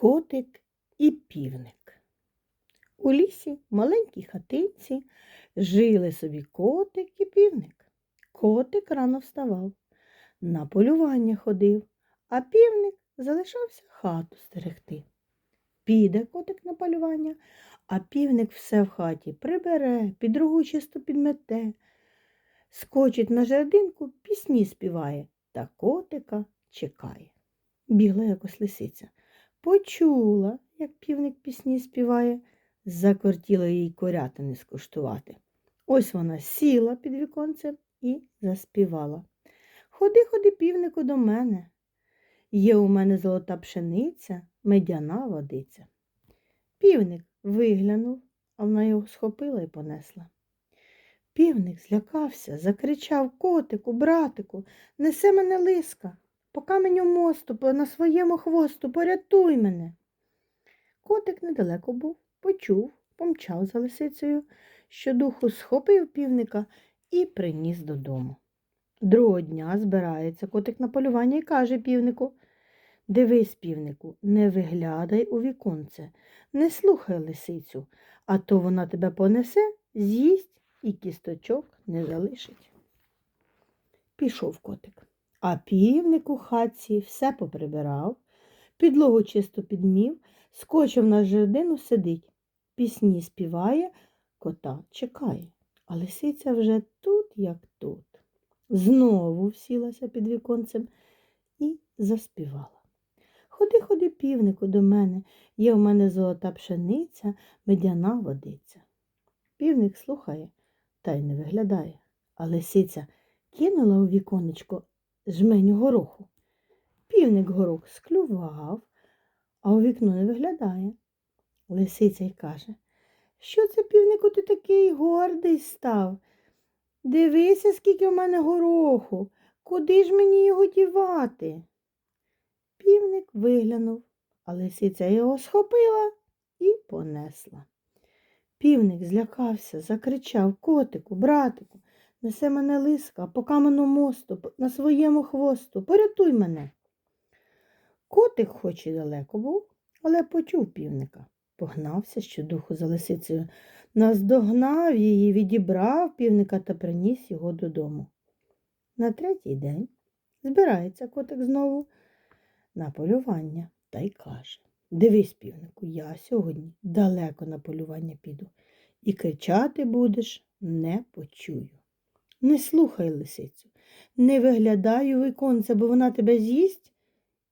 Котик і півник. У лісі, маленькій хатинці, жили собі котик і півник. Котик рано вставав, на полювання ходив, а півник залишався хату стерегти. Піде котик на полювання, а півник все в хаті прибере, підругу чисто підмете, скочить на жердинку, пісні співає та котика чекає. Бігла якось лисиця. Почула, як півник пісні співає, закортіло їй корятини скуштувати. Ось вона сіла під віконцем і заспівала. Ходи, ходи, півнику, до мене. Є у мене золота пшениця, медяна водиця. Півник виглянув, а вона його схопила і понесла. Півник злякався, закричав котику, братику, несе мене лиска, по каменю мосту, по- на своєму хвосту, порятуй мене. Котик недалеко був, почув, помчав за лисицею, щодуху схопив півника і приніс додому. Другого дня збирається котик на полювання і каже півнику Дивись, півнику, не виглядай у віконце, не слухай лисицю, а то вона тебе понесе, з'їсть і кісточок не залишить. Пішов котик, а півник у хатці все поприбирав, підлогу чисто підмів, скочив на жердину, сидить, пісні співає, кота чекає, а лисиця вже тут, як тут. Знову всілася під віконцем і заспівала. Ходи, ходи, півнику, до мене, є в мене золота пшениця, медяна водиця. Півник слухає та й не виглядає, а лисиця кинула у віконечко жменю гороху. Півник горох склював, а у вікно не виглядає. Лисиця й каже, що це, півнику, ти такий гордий став? Дивися, скільки в мене гороху, куди ж мені його дівати? Півник виглянув, а лисиця його схопила і понесла. Півник злякався, закричав котику, братику, несе мене лиска по каменному мосту, на своєму хвосту, порятуй мене. Котик хоч і далеко був, але почув півника. Погнався щодуху за лисицею, наздогнав її, відібрав півника та приніс його додому. На третій день збирається котик знову на полювання та й каже Дивись, півнику, я сьогодні далеко на полювання піду, і кричати будеш не почую. Не слухай лисицю, не виглядай у віконце, бо вона тебе з'їсть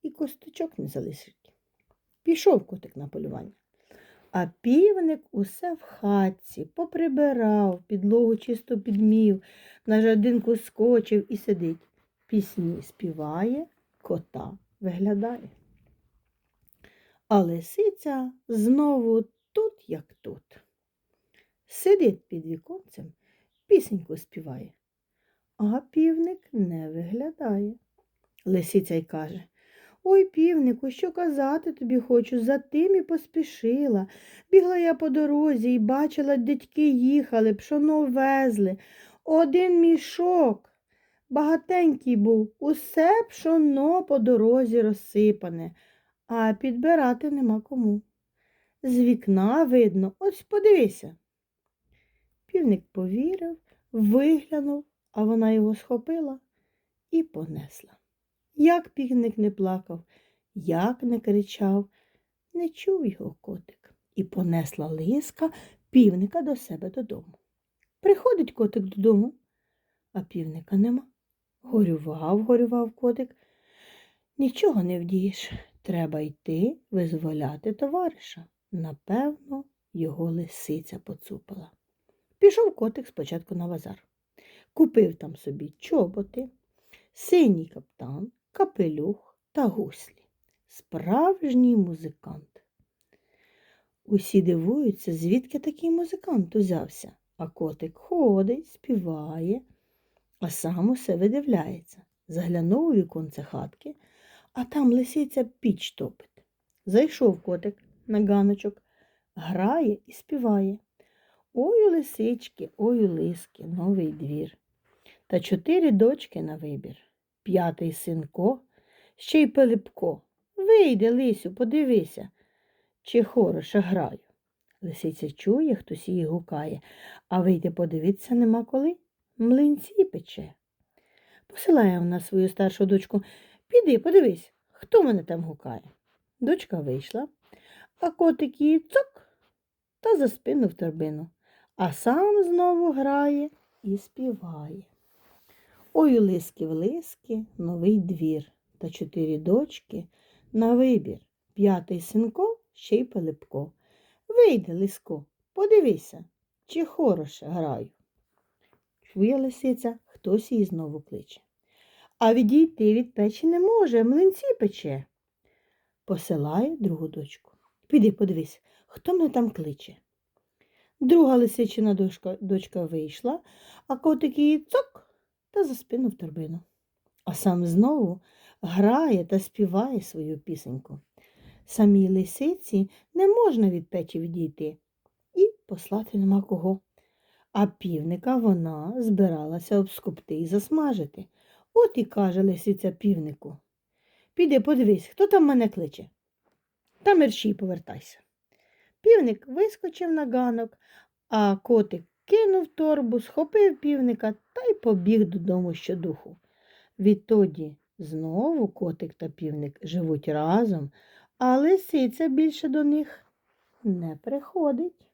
і косточок не залишить. Пішов котик на полювання. А півник усе в хатці поприбирав, підлогу чисто підмів, на жадинку скочив і сидить. Пісні співає, кота виглядає. А лисиця знову тут, як тут. Сидить під віконцем, пісеньку співає, а півник не виглядає. Лисиця й каже Ой, півнику, що казати тобі хочу, за тим і поспішила. Бігла я по дорозі і бачила, дядьки їхали, пшоно везли. Один мішок багатенький був, усе пшоно по дорозі розсипане, а підбирати нема кому. З вікна видно, ось подивися. Півник повірив, виглянув, а вона його схопила і понесла. Як півник не плакав, як не кричав, не чув його котик і понесла лиска півника до себе додому. Приходить котик додому, а півника нема. Горював, горював котик. Нічого не вдієш. Треба йти визволяти товариша. Напевно, його лисиця поцупила. Пішов котик спочатку на базар. Купив там собі чоботи, синій каптан, капелюх та гуслі. Справжній музикант. Усі дивуються, звідки такий музикант узявся, а котик ходить, співає, а сам усе видивляється. Заглянув у віконце хатки, а там лисиця піч топить. Зайшов котик на ганочок, грає і співає. Ой, у лисички, ой, у лиски, новий двір. Та чотири дочки на вибір. П'ятий синко, ще й Пилипко. Вийди, Лисю, подивися. чи хороше граю. Лисиця чує, хтось її гукає, а вийти подивитися нема коли. Млинці пече. Посилає вона свою старшу дочку. Піди, подивись, хто мене там гукає. Дочка вийшла, а котик її цок та за спину в торбину, а сам знову грає і співає. Ой, у лиски в лиски, новий двір та чотири дочки на вибір. П'ятий синко, ще й Пилипко. Вийди, лиско, подивися, чи хороше граю. Чує лисиця, хтось її знову кличе. А відійти від печі не може, млинці пече. Посилає другу дочку. Піди, подивись, хто мене там кличе. Друга лисичина дочка, дочка вийшла, а котик її цок та за спину в торбину. А сам знову грає та співає свою пісеньку. Самій лисиці не можна від печі відійти і послати нема кого. А півника вона збиралася обскупти і засмажити. От і каже лисиця півнику. Піди подивись, хто там мене кличе. Та мерщій повертайся. Півник вискочив на ганок, а котик кинув торбу, схопив півника та й побіг додому щодуху. Відтоді знову котик та півник живуть разом, а лисиця більше до них не приходить.